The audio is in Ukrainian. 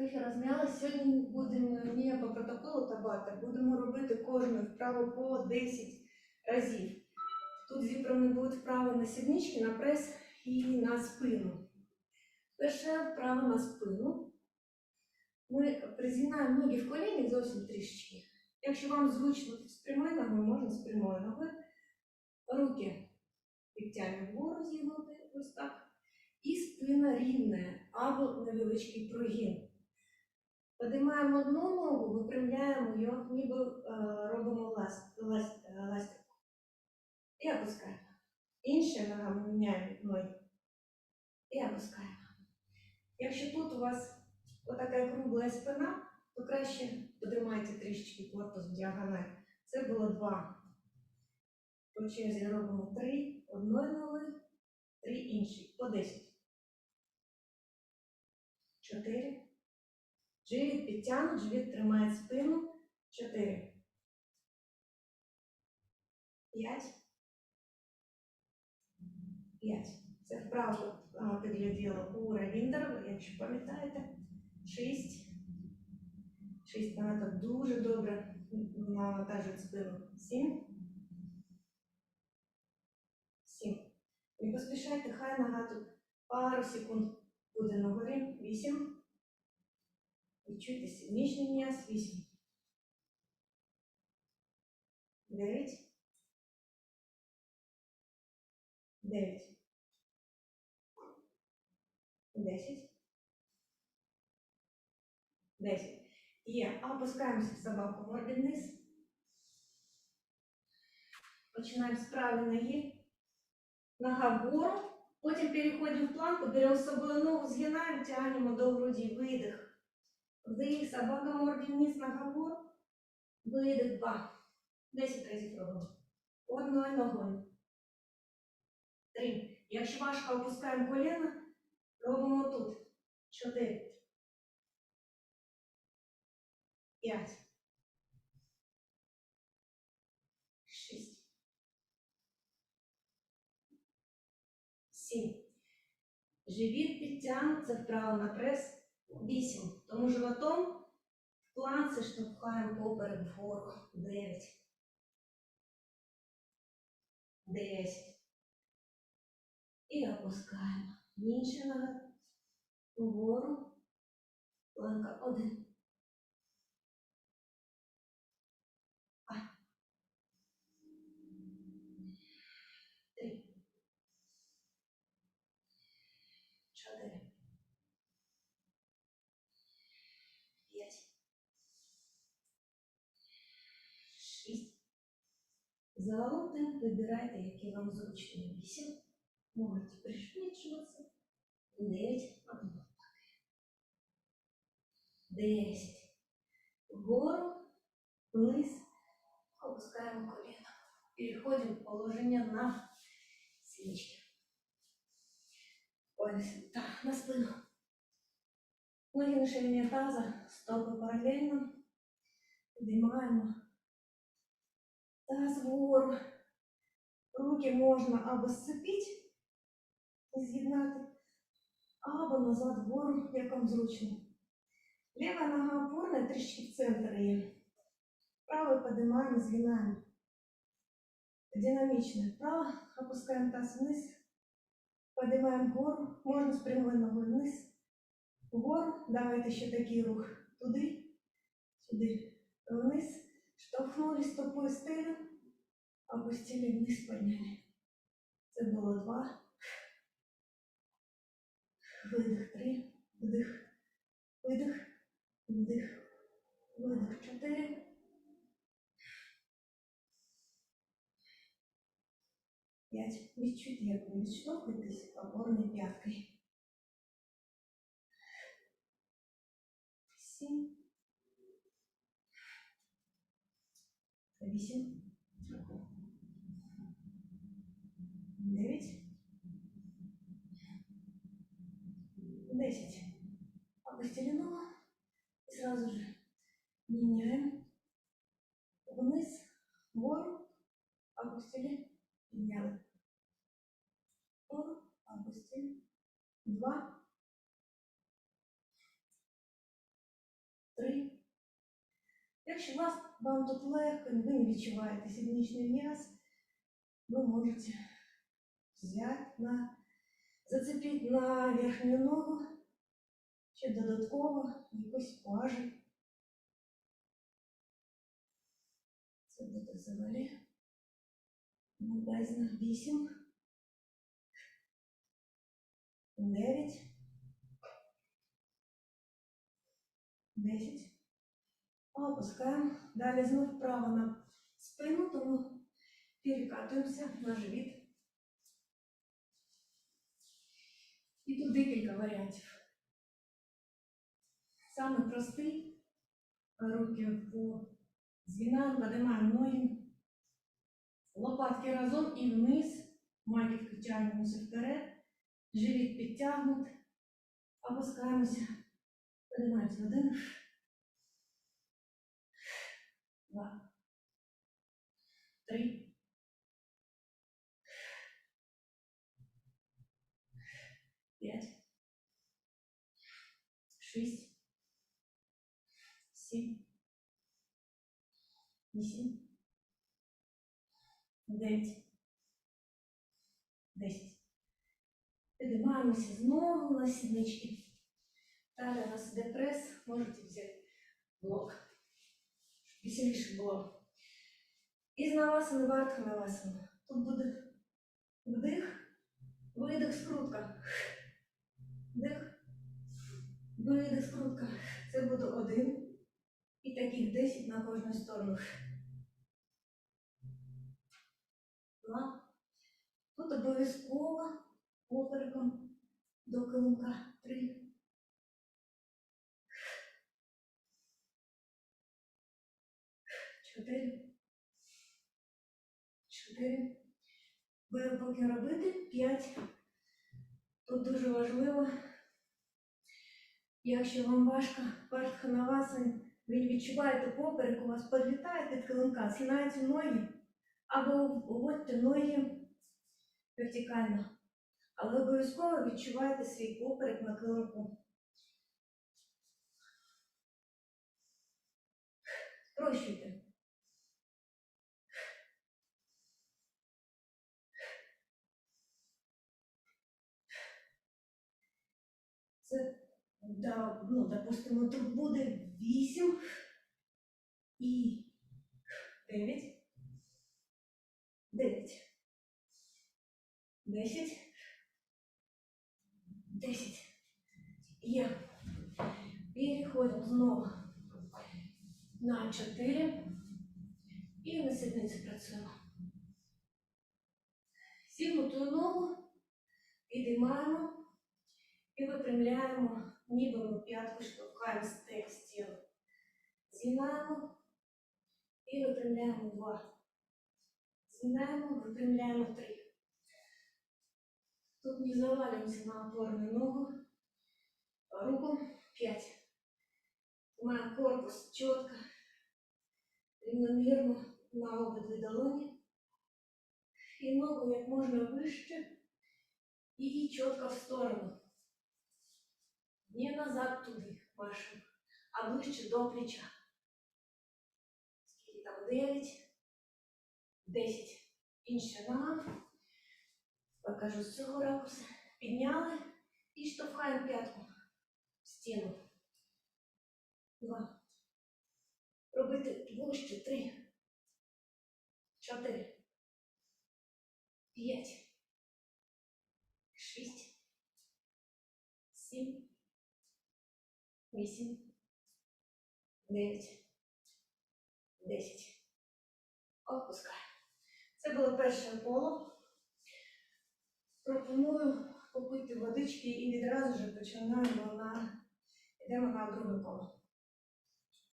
Трохи розм'ялась. Сьогодні будемо не по протоколу табата, будемо робити кожну вправу по 10 разів. Тут зібрані будуть вправи на сіднички, на прес і на спину. Перша вправа на спину. Ми призгинаємо ноги в коліні зовсім трішечки. Якщо вам зручно з прямою ногою, можна з прямою ногою. Руки підтягуємо вгору зігнути, ось так. І спина рівна або невеличкий прогін. Подимаємо одну ногу, випрямляємо її, ніби е, робимо е, ластику. І опускаємо. Інша нога міняємо ноги. І опускаємо. Якщо тут у вас отака кругла спина, то краще потримайте трішечки корпус в діагональ. Це було два. По черзі робимо три одної ноги, три інші. По 10. Чотири. Живіт підтягнуть, живіт тримає спину. 4. 5. 5. Це вправо підгляділо у Равіндер, якщо пам'ятаєте. шість. Шість. каната дуже добре навантажують спину. 7. 7. Не поспішайте, хай нога пару секунд буде нагорі. Вісім. Відчуйте сідничний м'яз. Вісім. Дев'ять. Дев'ять. Десять. Десять. Є. Опускаємося в собаку морди вниз. Починаємо з правої ноги. Нога вгору. Потім переходимо в планку, беремо з собою ногу, згинаємо, тягнемо до груді. Видих. Вдих, собака морді вниз, нога вгору. Видих, два. Десять разів робимо. Одною ногою. Три. Якщо важко опускаємо коліна, робимо тут. Чотири. П'ять. Шість. Сім. Живіт підтягнуться вправо на прес. 8. Тому животом в планці штовхаємо поперед вгору. 9. 10. І опускаємо. Інша нога. Вгору. Планка 1. Загалом вибирайте, який вам зручний. Вісім. Можете пришвидшуватися. Дев'ять. Десять. Вгору, вниз. Опускаємо коліно. Переходимо в положення на свічки. Ось так, на спину. Ноги на ширині таза, стопи паралельно. Підіймаємо. Таз вгору. Руки можна або сцепити і з'єднати, або назад вгору, як вам зручно. Ліва нога опорна, трішки в центр є. Правою підіймаємо, згинаємо. Динамично. Право, опускаємо таз вниз. Поднимаем вгору, можна з прямою ногою вниз, вгору, давайте ще такий рух туди, сюди, вниз, штовхнули стопою стелю, опустили вниз, підняли. Це було два. Видих, три, вдих, видих, вдих, видих, чотири. П'ять. Відчуйте, як ви відштовхуєтесь опорною п'яткою. Сім. Вісім. Дев'ять. Десять. Опустили ногу. И сразу же меняем. Вниз, вгору, опустили, підняли. Вгору, опустили. Два. Якщо вас, вам тут легко, ви не відчуваєте сідничний м'яз, ви можете взяти на, зацепити на верхню ногу, чи додатково якусь важіль. Це буде взагалі приблизно 8, 9, 10. Опускаємо. Далі знов вправо на спину, тому перекатуємося на живіт. І тут декілька варіантів. Саме простий. Руки по згинаємо, поднимаємо ноги. Лопатки разом і вниз. Маківки тягнемося вперед. Живіт підтягнут. Опускаємося. Поднимаємося один. Два. Три. П'ять. Шість. Сім. Вісім. Дев'ять. Десять. Піднімаємося знову на сіднички. Далі у нас іде прес. Можете взяти блок. Веселіше було. І з навасами вартх навасами. Тут буде вдих, видих, скрутка. Вдих, видих, скрутка. Це буде один. І таких 10 на кожну сторону. Два. Тут обов'язково попереком до килимка. Три. Чотири. Чотири. Ви поки робити п'ять. Тут дуже важливо, якщо вам важко, важко на вас, ви відчуваєте поперек, у вас підлітає під килимка, згинаються ноги, або вводьте ноги вертикально. Але обов'язково відчувайте свій поперек на килимку. Спрощуйте. Це, да, ну, допустимо, тут буде 8 і 9. 9. 10. 10. Є. Переходимо знову на 4. І на сідниці працюємо. Сігнуту ногу підіймаємо. І випрямляємо, ніби ми п'ятку штовхаємо стек стіну. Згинаємо і випрямляємо два. Згинаємо, випрямляємо три. Тут не завалимося на опорну ногу. Руку п'ять. Маємо корпус чітко, рівномірно на обидві долоні. І ногу як можна вище і чітко в сторону. Не назад туди вашим, а ближче до плеча. Скільки там 9, 10. Інша нога. Покажу з цього ракурсу. Підняли і штовхаємо п'ятку в стіну. Два. Робити ближче. Три. Чотири. П'ять. 8, 9, 10. Опускаємо. Це було перше коло. Пропоную попити водички і відразу ж починаємо на йдемо на друге коло.